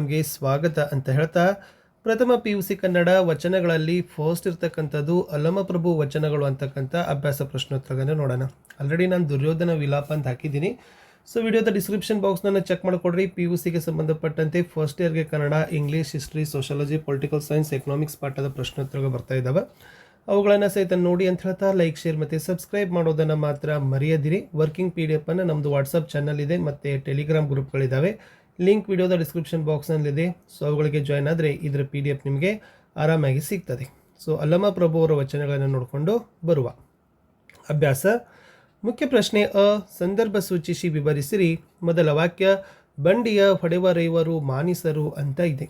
ನಿಮಗೆ ಸ್ವಾಗತ ಅಂತ ಹೇಳ್ತಾ ಪ್ರಥಮ ಪಿ ಯು ಸಿ ಕನ್ನಡ ವಚನಗಳಲ್ಲಿ ಫಸ್ಟ್ ಇರ್ತಕ್ಕಂಥದ್ದು ಅಲಮಪ್ರಭು ವಚನಗಳು ಅಂತಕ್ಕಂಥ ಅಭ್ಯಾಸ ಪ್ರಶ್ನೋತ್ತರಗಳನ್ನು ನೋಡೋಣ. ಆಲ್ರೆಡಿ ನಾನು ದುರ್ಯೋಧನ ವಿಲಾಪ ಅಂತ ಹಾಕಿದ್ದೀನಿ. ಸೊ ವಿಡಿಯೋದ ಡಿಸ್ಕ್ರಿಪ್ಷನ್ ಬಾಕ್ಸ್ನ ಚೆಕ್ ಮಾಡಿಕೊಡ್ರಿ. ಪಿ ಯು ಸಿಗೆ ಸಂಬಂಧಪಟ್ಟಂತೆ ಫಸ್ಟ್ ಇಯರ್ಗೆ Kannada English history sociology political science economics ಪಾಠದ ಪ್ರಶ್ನೋತ್ತರಗಳು ಬರ್ತಾ ಇದ್ದಾವೆ ಅವುಗಳನ್ನು ಸಹಿತ ನೋಡಿ ಅಂತ ಹೇಳ್ತಾ ಲೈಕ್ ಶೇರ್ ಮತ್ತು ಸಬ್ಸ್ಕ್ರೈಬ್ ಮಾಡೋದನ್ನು ಮಾತ್ರ ಮರೆಯದಿರಿ. ವರ್ಕಿಂಗ್ ಪಿ ಡಿ ಎಫ್ ಅನ್ನು ನಮ್ಮದು ವಾಟ್ಸಪ್ ಚಾನಲ್ ಇದೆ, ಮತ್ತು ಟೆಲಿಗ್ರಾಮ್ ಗ್ರೂಪ್ಗಳಿದ್ದಾವೆ ಲಿಂಕ್ ವಿಡಿಯೋದ ಡಿಸ್ಕ್ರಿಪ್ಷನ್ ಬಾಕ್ಸ್ನಲ್ಲಿದೆ. ಸೊ ಅವುಗಳಿಗೆ ಜಾಯ್ನ್ ಆದರೆ ಇದರ ಪಿ ಡಿ ಎಫ್ ನಿಮಗೆ ಆರಾಮಾಗಿ ಸಿಗ್ತದೆ. ಸೊ ಅಲ್ಲಮ ಪ್ರಭು ಅವರ ವಚನಗಳನ್ನು ನೋಡಿಕೊಂಡು ಬರುವ ಅಭ್ಯಾಸ. ಮುಖ್ಯ ಪ್ರಶ್ನೆ ಅ, ಸಂದರ್ಭ ಸೂಚಿಸಿ ವಿವರಿಸಿರಿ. ಮೊದಲ ವಾಕ್ಯ, ಬಂಡಿಯ ಹೊಡೆವರೈವರು ಮಾನಿಸರು ಅಂತ ಇದೆ.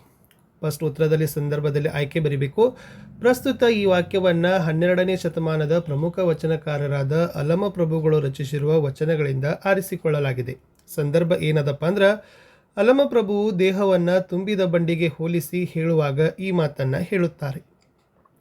ಫಸ್ಟ್ ಉತ್ತರದಲ್ಲಿ ಸಂದರ್ಭದಲ್ಲಿ ಆಯ್ಕೆ ಬರೀಬೇಕು. ಪ್ರಸ್ತುತ ಈ ವಾಕ್ಯವನ್ನು ಹನ್ನೆರಡನೇ ಶತಮಾನದ ಪ್ರಮುಖ ವಚನಕಾರರಾದ ಅಲಮ ಪ್ರಭುಗಳು ರಚಿಸಿರುವ ವಚನಗಳಿಂದ ಆರಿಸಿಕೊಳ್ಳಲಾಗಿದೆ. ಸಂದರ್ಭ ಏನದಪ್ಪ ಅಂದ್ರೆ ಅಲಮ ಪ್ರಭುವು ದೇಹವನ್ನು ತುಂಬಿದ ಬಂಡಿಗೆ ಹೋಲಿಸಿ ಹೇಳುವಾಗ ಈ ಮಾತನ್ನು ಹೇಳುತ್ತಾರೆ.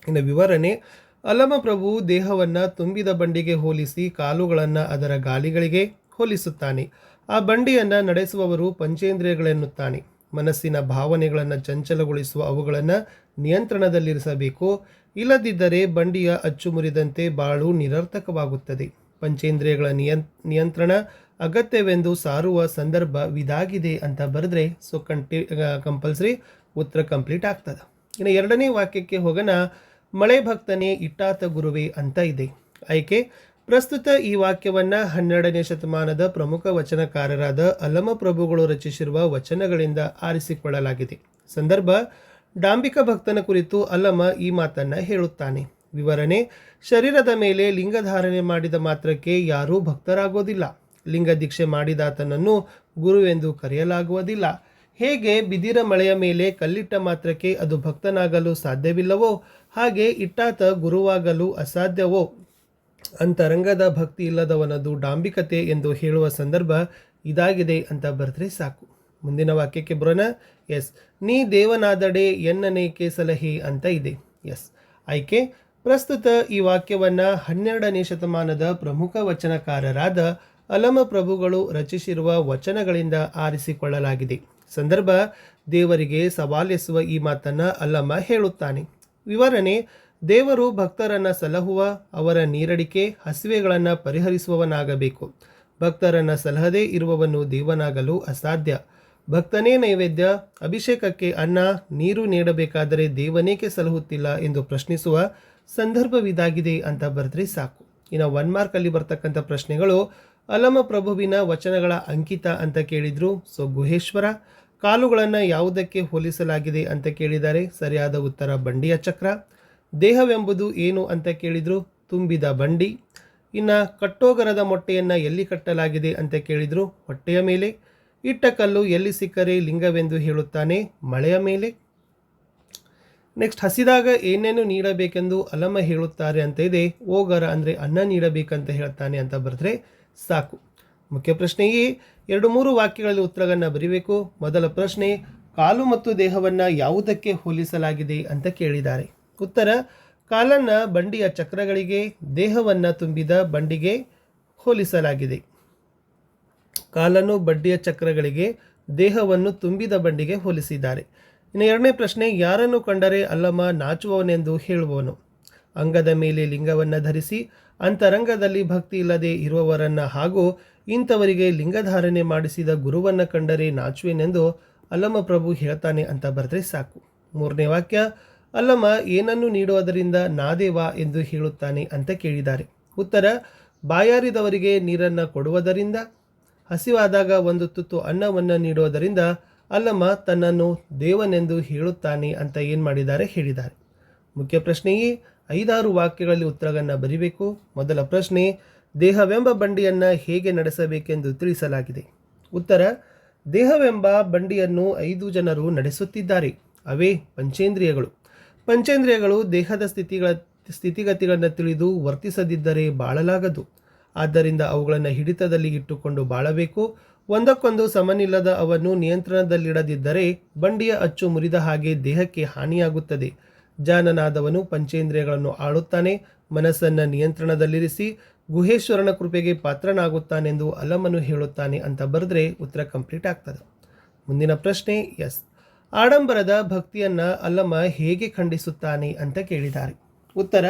ಇನ್ನು ವಿವರಣೆ ಅಲಮ ಪ್ರಭು ದೇಹವನ್ನು ತುಂಬಿದ ಬಂಡಿಗೆ ಹೋಲಿಸಿ ಕಾಲುಗಳನ್ನು ಅದರ ಗಾಲಿಗಳಿಗೆ ಹೋಲಿಸುತ್ತಾನೆ. ಆ ಬಂಡಿಯನ್ನು ನಡೆಸುವವರು ಪಂಚೇಂದ್ರಿಯಗಳೆನ್ನುತ್ತಾನೆ. ಮನಸ್ಸಿನ ಭಾವನೆಗಳನ್ನು ಚಂಚಲಗೊಳಿಸುವ ಅವುಗಳನ್ನು ನಿಯಂತ್ರಣದಲ್ಲಿರಿಸಬೇಕು. ಇಲ್ಲದಿದ್ದರೆ ಬಂಡಿಯ ಅಚ್ಚು ಮುರಿದಂತೆ ಬಾಳು ನಿರರ್ಥಕವಾಗುತ್ತದೆ. ಪಂಚೇಂದ್ರಿಯಗಳ ನಿಯಂ, ನಿಯಂತ್ರಣ ಅಗತ್ಯವೆಂದು ಸಾರುವ ಸಂದರ್ಭ ಇದಾಗಿದೆ ಅಂತ ಬರೆದ್ರೆ ಸೊ ಕಂಟಿ ಕಂಪಲ್ಸರಿ ಉತ್ತರ ಕಂಪ್ಲೀಟ್ ಆಗ್ತದೆ. ಇನ್ನು ಎರಡನೇ ವಾಕ್ಯಕ್ಕೆ ಹೋಗೋಣ. ಮಳೆ ಭಕ್ತನೇ ಇಟ್ಟಾತ ಗುರುವೇ ಅಂತ ಇದೆ. ಆಯ್ಕೆ? ಪ್ರಸ್ತುತ ಈ ವಾಕ್ಯವನ್ನು ಹನ್ನೆರಡನೇ ಶತಮಾನದ ಪ್ರಮುಖ ವಚನಕಾರರಾದ ಅಲಮ ಪ್ರಭುಗಳು ರಚಿಸಿರುವ ವಚನಗಳಿಂದ ಆರಿಸಿಕೊಳ್ಳಲಾಗಿದೆ. ಸಂದರ್ಭ? ಡಾಂಬಿಕ ಭಕ್ತನ ಕುರಿತು ಅಲ್ಲಮ ಈ ಮಾತನ್ನು ಹೇಳುತ್ತಾನೆ. ವಿವರಣೆ. ಶರೀರದ ಮೇಲೆ ಲಿಂಗಧಾರಣೆ ಮಾಡಿದ ಮಾತ್ರಕ್ಕೆ ಯಾರೂ ಭಕ್ತರಾಗೋದಿಲ್ಲ. ಲಿಂಗ ದೀಕ್ಷೆ ಮಾಡಿದಾತನನ್ನು ಗುರುವೆಂದು ಕರೆಯಲಾಗುವುದಿಲ್ಲ. ಹೇಗೆ ಬಿದಿರ ಮಳೆಯ ಮೇಲೆ ಕಲ್ಲಿಟ್ಟ ಮಾತ್ರಕ್ಕೆ ಅದು ಭಕ್ತನಾಗಲು ಸಾಧ್ಯವಿಲ್ಲವೋ, ಹಾಗೆ ಇಟ್ಟಾತ ಗುರುವಾಗಲು ಅಸಾಧ್ಯವೋ? ಅಂತರಂಗದ ಭಕ್ತಿ ಇಲ್ಲದವನದು ಡಾಂಬಿಕತೆ ಎಂದು ಹೇಳುವ ಸಂದರ್ಭ ಇದಾಗಿದೆ ಅಂತ ಬರೆದ್ರೆ ಸಾಕು. ಮುಂದಿನ ವಾಕ್ಯಕ್ಕೆ ಬರೋಣ. ಎಸ್. ನೀ ದೇವನಾದಡೆ ಎನ್ನನೇಕೆ ಸಲಹೆ ಅಂತ ಇದೆ. ಎಸ್. ಆಯ್ಕೆ. ಪ್ರಸ್ತುತ ಈ ವಾಕ್ಯವನ್ನು ಹನ್ನೆರಡನೇ ಶತಮಾನದ ಪ್ರಮುಖ ವಚನಕಾರರಾದ ಅಲಮ ಪ್ರಭುಗಳು ರಚಿಸಿರುವ ವಚನಗಳಿಂದ ಆರಿಸಿಕೊಳ್ಳಲಾಗಿದೆ. ಸಂದರ್ಭ, ದೇವರಿಗೆ ಸವಾಲೆಸುವ ಈ ಮಾತನ್ನು ಅಲ್ಲಮ ಹೇಳುತ್ತಾನೆ. ವಿವರಣೆ, ದೇವರು ಭಕ್ತರನ್ನು ಸಲಹುವ, ಅವರ ನೀರಡಿಕೆ, ಹಸಿವೆಗಳನ್ನು ಪರಿಹರಿಸುವವನಾಗಬೇಕು. ಭಕ್ತರನ್ನು ಸಲಹದೇ ಇರುವವನು ದೇವನಾಗಲು ಅಸಾಧ್ಯ. ಭಕ್ತನೇ ನೈವೇದ್ಯ, ಅಭಿಷೇಕಕ್ಕೆ ಅನ್ನ, ನೀರು ನೀಡಬೇಕಾದರೆ ದೇವನೇಕೆ ಸಲಹುತ್ತಿಲ್ಲ ಎಂದು ಪ್ರಶ್ನಿಸುವ ಸಂದರ್ಭವಿದಾಗಿದೆ ಅಂತ ಬರೆದ್ರೆ ಸಾಕು. ಇನ್ನು ಒನ್ ಮಾರ್ಕಲ್ಲಿ ಬರ್ತಕ್ಕಂಥ ಪ್ರಶ್ನೆಗಳು, ಅಲಮ ಪ್ರಭುವಿನ ವಚನಗಳ ಅಂಕಿತ ಅಂತ ಕೇಳಿದ್ರು. ಸೊ ಗುಹೇಶ್ವರ, ಕಾಲುಗಳನ್ನು ಯಾವುದಕ್ಕೆ ಹೋಲಿಸಲಾಗಿದೆ ಅಂತ ಕೇಳಿದ್ದಾರೆ. ಸರಿಯಾದ ಉತ್ತರ, ಬಂಡಿಯ ಚಕ್ರ. ದೇಹವೆಂಬುದು ಏನು ಅಂತ ಕೇಳಿದ್ರು? ತುಂಬಿದ ಬಂಡಿ. ಇನ್ನು ಕಟ್ಟೋಗರದ ಮೊಟ್ಟೆಯನ್ನು ಎಲ್ಲಿ ಕಟ್ಟಲಾಗಿದೆ ಅಂತ ಕೇಳಿದ್ರು? ಹೊಟ್ಟೆಯ ಮೇಲೆ. ಇಟ್ಟ ಕಲ್ಲು ಎಲ್ಲಿ ಸಿಕ್ಕರೆ ಲಿಂಗವೆಂದು ಹೇಳುತ್ತಾನೆ? ಮಳೆಯ ಮೇಲೆ. ನೆಕ್ಸ್ಟ್ ಹಸಿದಾಗ ಏನೇನು ನೀಡಬೇಕೆಂದು ಅಲಮ ಹೇಳುತ್ತಾರೆ ಅಂತ ಇದೆ. ಓಗರ ಅಂದರೆ ಅನ್ನ ನೀಡಬೇಕಂತ ಹೇಳ್ತಾನೆ ಅಂತ ಬರೆದ್ರೆ ಸಾಕು. ಮುಖ್ಯ ಪ್ರಶ್ನೆಯೇ ಎರಡು ಮೂರು ವಾಕ್ಯಗಳಲ್ಲಿ ಉತ್ತರಗಳನ್ನು ಬರೀಬೇಕು. ಮೊದಲ ಪ್ರಶ್ನೆ, ಕಾಲು ಮತ್ತು ದೇಹವನ್ನು ಯಾವುದಕ್ಕೆ ಹೋಲಿಸಲಾಗಿದೆ ಅಂತ ಕೇಳಿದ್ದಾರೆ. ಉತ್ತರ, ಕಾಲನ್ನು ಬಂಡಿಯ ಚಕ್ರಗಳಿಗೆ, ದೇಹವನ್ನು ತುಂಬಿದ ಬಂಡಿಗೆ ಹೋಲಿಸಲಾಗಿದೆ. ಕಾಲನ್ನು ಬಂಡಿಯ ಚಕ್ರಗಳಿಗೆ, ದೇಹವನ್ನು ತುಂಬಿದ ಬಂಡಿಗೆ ಹೋಲಿಸಿದ್ದಾರೆ. ಇನ್ನು ಎರಡನೇ ಪ್ರಶ್ನೆ, ಯಾರನ್ನು ಕಂಡರೆ ಅಲ್ಲಮ್ಮ ನಾಚುವವನೆಂದು ಹೇಳುವವನು? ಅಂಗದ ಮೇಲೆ ಲಿಂಗವನ್ನು ಧರಿಸಿ, ಅಂತರಂಗದಲ್ಲಿ ಭಕ್ತಿ ಇಲ್ಲದೆ ಇರುವವರನ್ನು ಹಾಗೂ ಇಂಥವರಿಗೆ ಲಿಂಗಧಾರಣೆ ಮಾಡಿಸಿದ ಗುರುವನ್ನು ಕಂಡರೆ ನಾಚುವೆನೆಂದು ಅಲ್ಲಮ ಪ್ರಭು ಹೇಳ್ತಾನೆ ಅಂತ ಬರೆದ್ರೆ ಸಾಕು. ಮೂರನೇ ವಾಕ್ಯ, ಅಲ್ಲಮ್ಮ ಏನನ್ನು ನೀಡುವುದರಿಂದ ನಾದೇವಾ ಎಂದು ಹೇಳುತ್ತಾನೆ ಅಂತ ಕೇಳಿದ್ದಾರೆ. ಉತ್ತರ, ಬಾಯಾರಿದವರಿಗೆ ನೀರನ್ನು ಕೊಡುವುದರಿಂದ, ಹಸಿವಾದಾಗ ಒಂದು ತುತ್ತು ಅನ್ನವನ್ನು ನೀಡುವುದರಿಂದ ಅಲ್ಲಮ್ಮ ತನ್ನನ್ನು ದೇವನೆಂದು ಹೇಳುತ್ತಾನೆ ಅಂತ ಏನು ಮಾಡಿದ್ದಾರೆ ಹೇಳಿದ್ದಾರೆ. ಮುಖ್ಯ ಪ್ರಶ್ನೆಯೇ, ಐದಾರು ವಾಕ್ಯಗಳಲ್ಲಿ ಉತ್ತರವನ್ನು ಬರೀಬೇಕು. ಮೊದಲ ಪ್ರಶ್ನೆ, ದೇಹವೆಂಬ ಬಂಡಿಯನ್ನು ಹೇಗೆ ನಡೆಸಬೇಕೆಂದು ತಿಳಿಸಲಾಗಿದೆ. ಉತ್ತರ, ದೇಹವೆಂಬ ಬಂಡಿಯನ್ನು ಐದು ಜನರು ನಡೆಸುತ್ತಿದ್ದಾರೆ. ಅವೇ ಪಂಚೇಂದ್ರಿಯಗಳು. ಪಂಚೇಂದ್ರಿಯಗಳು ದೇಹದ ಸ್ಥಿತಿಗಳ, ಸ್ಥಿತಿಗತಿಗಳನ್ನು ತಿಳಿದು ವರ್ತಿಸದಿದ್ದರೆ ಬಾಳಲಾಗದು. ಆದ್ದರಿಂದ ಅವುಗಳನ್ನು ಹಿಡಿತದಲ್ಲಿ ಇಟ್ಟುಕೊಂಡು ಬಾಳಬೇಕು. ಒಂದಕ್ಕೊಂದು ಸಮನಿಲ್ಲದ ಅವನ್ನು ನಿಯಂತ್ರಣದಲ್ಲಿಡದಿದ್ದರೆ ಬಂಡಿಯ ಅಚ್ಚು ಮುರಿದ ಹಾಗೆ ದೇಹಕ್ಕೆ ಹಾನಿಯಾಗುತ್ತದೆ. ಜಾನನಾದವನು ಪಂಚೇಂದ್ರಿಯಗಳನ್ನು ಆಳುತ್ತಾನೆ, ಮನಸ್ಸನ್ನು ನಿಯಂತ್ರಣದಲ್ಲಿರಿಸಿ ಗುಹೇಶ್ವರನ ಕೃಪೆಗೆ ಪಾತ್ರನಾಗುತ್ತಾನೆಂದು ಅಲಮನು ಹೇಳುತ್ತಾನೆ ಅಂತ ಬರೆದ್ರೆ ಉತ್ತರ ಕಂಪ್ಲೀಟ್ ಆಗ್ತದೆ. ಮುಂದಿನ ಪ್ರಶ್ನೆ, ಎಸ್. ಆಡಂಬರದ ಭಕ್ತಿಯನ್ನ ಅಲ್ಲಮ ಹೇಗೆ ಖಂಡಿಸುತ್ತಾನೆ ಅಂತ ಕೇಳಿದ್ದಾರೆ. ಉತ್ತರ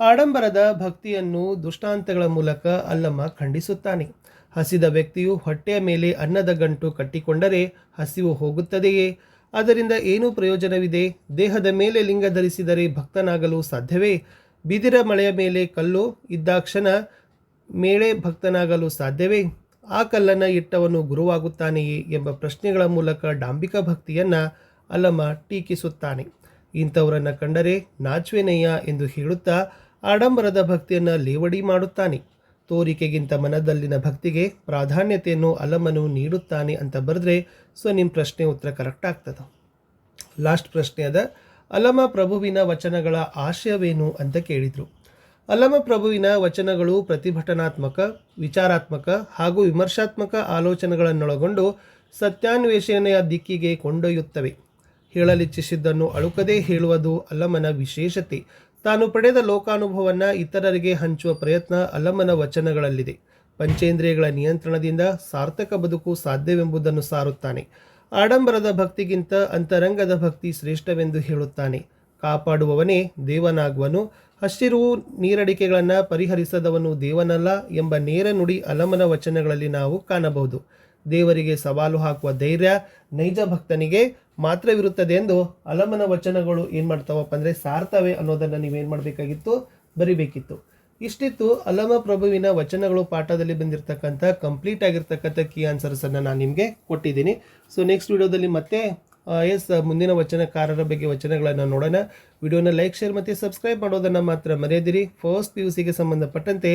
ಆಡಂಬರದ ಭಕ್ತಿಯನ್ನು ದುಷ್ಟಾಂತಗಳ ಮೂಲಕ ಅಲ್ಲಮ್ಮ ಖಂಡಿಸುತ್ತಾನೆ. ಹಸಿದ ವ್ಯಕ್ತಿಯು ಹೊಟ್ಟೆಯ ಮೇಲೆ ಅನ್ನದ ಗಂಟು ಕಟ್ಟಿಕೊಂಡರೆ ಹಸಿವು ಹೋಗುತ್ತದೆಯೇ? ಅದರಿಂದ ಏನು ಪ್ರಯೋಜನವಿದೆ? ದೇಹದ ಮೇಲೆ ಲಿಂಗ ಧರಿಸಿದರೆ ಭಕ್ತನಾಗಲು ಸಾಧ್ಯವೇ? ಬಿದಿರ ಮಳೆಯ ಮೇಲೆ ಕಲ್ಲು ಇದ್ದಾಕ್ಷಣ ಮೇಳೆ ಭಕ್ತನಾಗಲು ಸಾಧ್ಯವೇ? ಆ ಕಲ್ಲನ್ನು ಇಟ್ಟವನು ಗುರುವಾಗುತ್ತಾನೆಯೇ ಎಂಬ ಪ್ರಶ್ನೆಗಳ ಮೂಲಕ ಡಾಂಬಿಕ ಭಕ್ತಿಯನ್ನು ಅಲ್ಲಮ್ಮ ಟೀಕಿಸುತ್ತಾನೆ. ಇಂಥವರನ್ನ ಕಂಡರೆ ನಾಚುವೆನಯ್ಯ ಎಂದು ಹೇಳುತ್ತಾ ಆಡಂಬರದ ಭಕ್ತಿಯನ್ನು ಲೇವಡಿ ಮಾಡುತ್ತಾನೆ. ತೋರಿಕೆಗಿಂತ ಮನದಲ್ಲಿನ ಭಕ್ತಿಗೆ ಪ್ರಾಧಾನ್ಯತೆಯನ್ನು ಅಲಮನು ನೀಡುತ್ತಾನೆ ಅಂತ ಬರೆದ್ರೆ ಸೊ ನಿಮ್ಮ ಪ್ರಶ್ನೆ ಉತ್ತರ ಕರೆಕ್ಟ್ ಆಗ್ತದೆ. ಲಾಸ್ಟ್ ಪ್ರಶ್ನೆ ಅದ ಅಲಮ ಪ್ರಭುವಿನ ವಚನಗಳ ಆಶಯವೇನು ಅಂತ ಕೇಳಿದರು. ಅಲಮ ಪ್ರಭುವಿನ ವಚನಗಳು ಪ್ರತಿಭಟನಾತ್ಮಕ, ವಿಚಾರಾತ್ಮಕ ಹಾಗೂ ವಿಮರ್ಶಾತ್ಮಕ ಆಲೋಚನೆಗಳನ್ನೊಳಗೊಂಡು ಸತ್ಯಾನ್ವೇಷಣೆಯ ದಿಕ್ಕಿಗೆ ಕೊಂಡೊಯ್ಯುತ್ತವೆ. ಹೇಳಲಿಚ್ಛಿಸಿದ್ದನ್ನು ಅಳುಕದೇ ಹೇಳುವುದು ಅಲ್ಲಮನ ವಿಶೇಷತೆ. ತಾನು ಪಡೆದ ಲೋಕಾನುಭವವನ್ನು ಇತರರಿಗೆ ಹಂಚುವ ಪ್ರಯತ್ನ ಅಲ್ಲಮನ ವಚನಗಳಲ್ಲಿದೆ. ಪಂಚೇಂದ್ರಿಯಗಳ ನಿಯಂತ್ರಣದಿಂದ ಸಾರ್ಥಕ ಬದುಕು ಸಾಧ್ಯವೆಂಬುದನ್ನು ಸಾರುತ್ತಾನೆ. ಆಡಂಬರದ ಭಕ್ತಿಗಿಂತ ಅಂತರಂಗದ ಭಕ್ತಿ ಶ್ರೇಷ್ಠವೆಂದು ಹೇಳುತ್ತಾನೆ. ಕಾಪಾಡುವವನೇ ದೇವನಾಗುವನು. ಹಸಿರು ನೀರಡಿಕೆಗಳನ್ನು ಪರಿಹರಿಸದವನು ದೇವನಲ್ಲ ಎಂಬ ನೇರ ನುಡಿ ಅಲಮನ ವಚನಗಳಲ್ಲಿ ನಾವು ಕಾಣಬಹುದು. ದೇವರಿಗೆ ಸವಾಲು ಹಾಕುವ ಧೈರ್ಯ ನೈಜ ಭಕ್ತನಿಗೆ ಮಾತ್ರವಿರುತ್ತದೆ ಎಂದು ಅಲಮನ ವಚನಗಳು ಏನು ಮಾಡ್ತಾವಪ್ಪ ಅಂದರೆ ಸಾರ್ತವೆ ಅನ್ನೋದನ್ನು ನೀವೇನು ಮಾಡಬೇಕಾಗಿತ್ತು? ಬರಿಬೇಕಿತ್ತು. ಇಷ್ಟಿತ್ತು ಅಲಮ ಪ್ರಭುವಿನ ವಚನಗಳು ಪಾಠದಲ್ಲಿ ಬಂದಿರತಕ್ಕಂಥ ಕಂಪ್ಲೀಟ್ ಆಗಿರ್ತಕ್ಕಂಥ ಕೀ ಆನ್ಸರ್ಸನ್ನು ನಾನು ನಿಮಗೆ ಕೊಟ್ಟಿದ್ದೀನಿ. ಸೊ ನೆಕ್ಸ್ಟ್ ವಿಡಿಯೋದಲ್ಲಿ ಮತ್ತೆ ಎಸ್ ಮುಂದಿನ ವಚನಕಾರರ ಬಗ್ಗೆ ವಚನಗಳನ್ನು ನೋಡೋಣ. ವಿಡಿಯೋನ ಲೈಕ್ ಶೇರ್ ಮತ್ತು ಸಬ್ಸ್ಕ್ರೈಬ್ ಮಾಡೋದನ್ನು ಮಾತ್ರ ಮರೆಯದಿರಿ. ಫಸ್ಟ್ ಪಿ ಯು ಸಿಗೆ ಸಂಬಂಧಪಟ್ಟಂತೆ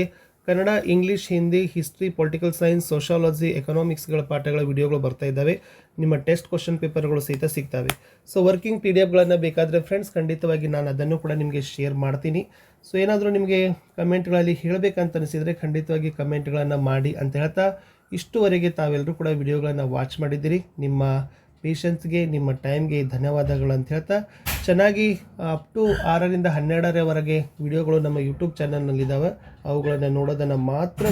Kannada, English, Hindi, history, political science sociology ಎಕನಾಮಿಕ್ಸ್ಗಳ ಪಾಠಗಳ ವಿಡಿಯೋಗಳು ಬರ್ತಾ ಇದ್ದಾವೆ. ನಿಮ್ಮ ಟೆಸ್ಟ್ ಕ್ವಶನ್ ಪೇಪರ್ಗಳು ಸಹಿತ ಸಿಗ್ತವೆ. ಸೊ, ವರ್ಕಿಂಗ್ ಪಿ ಡಿ ಎಫ್ಗಳನ್ನು ಬೇಕಾದರೆ ಫ್ರೆಂಡ್ಸ್, ಖಂಡಿತವಾಗಿ ನಾನು ಅದನ್ನು ಕೂಡ ನಿಮಗೆ ಶೇರ್ ಮಾಡ್ತೀನಿ. ಸೊ, ಏನಾದರೂ ನಿಮಗೆ ಕಮೆಂಟ್ಗಳಲ್ಲಿ ಹೇಳಬೇಕಂತ ಅನಿಸಿದರೆ ಖಂಡಿತವಾಗಿ ಕಮೆಂಟ್ಗಳನ್ನು ಮಾಡಿ ಅಂತ ಹೇಳ್ತಾ ಇಷ್ಟುವರೆಗೆ ತಾವೆಲ್ಲರೂ ಕೂಡ ವಿಡಿಯೋಗಳನ್ನು ವಾಚ್ ಮಾಡಿದ್ದೀರಿ. ನಿಮ್ಮ ಪೇಷನ್ಸ್ಗೆ ನಿಮ್ಮ ಟೈಮ್ಗೆ ಧನ್ಯವಾದಗಳು ಅಂತ ಹೇಳ್ತಾ, ಚೆನ್ನಾಗಿ ಅಪ್ ಟು ಆರರಿಂದ ಹನ್ನೆರಡರವರೆಗೆ ವಿಡಿಯೋಗಳು ನಮ್ಮ ಯೂಟ್ಯೂಬ್ ಚಾನಲ್ನಲ್ಲಿದ್ದಾವೆ ಅವುಗಳನ್ನು ನೋಡೋದನ್ನು ಮಾತ್ರ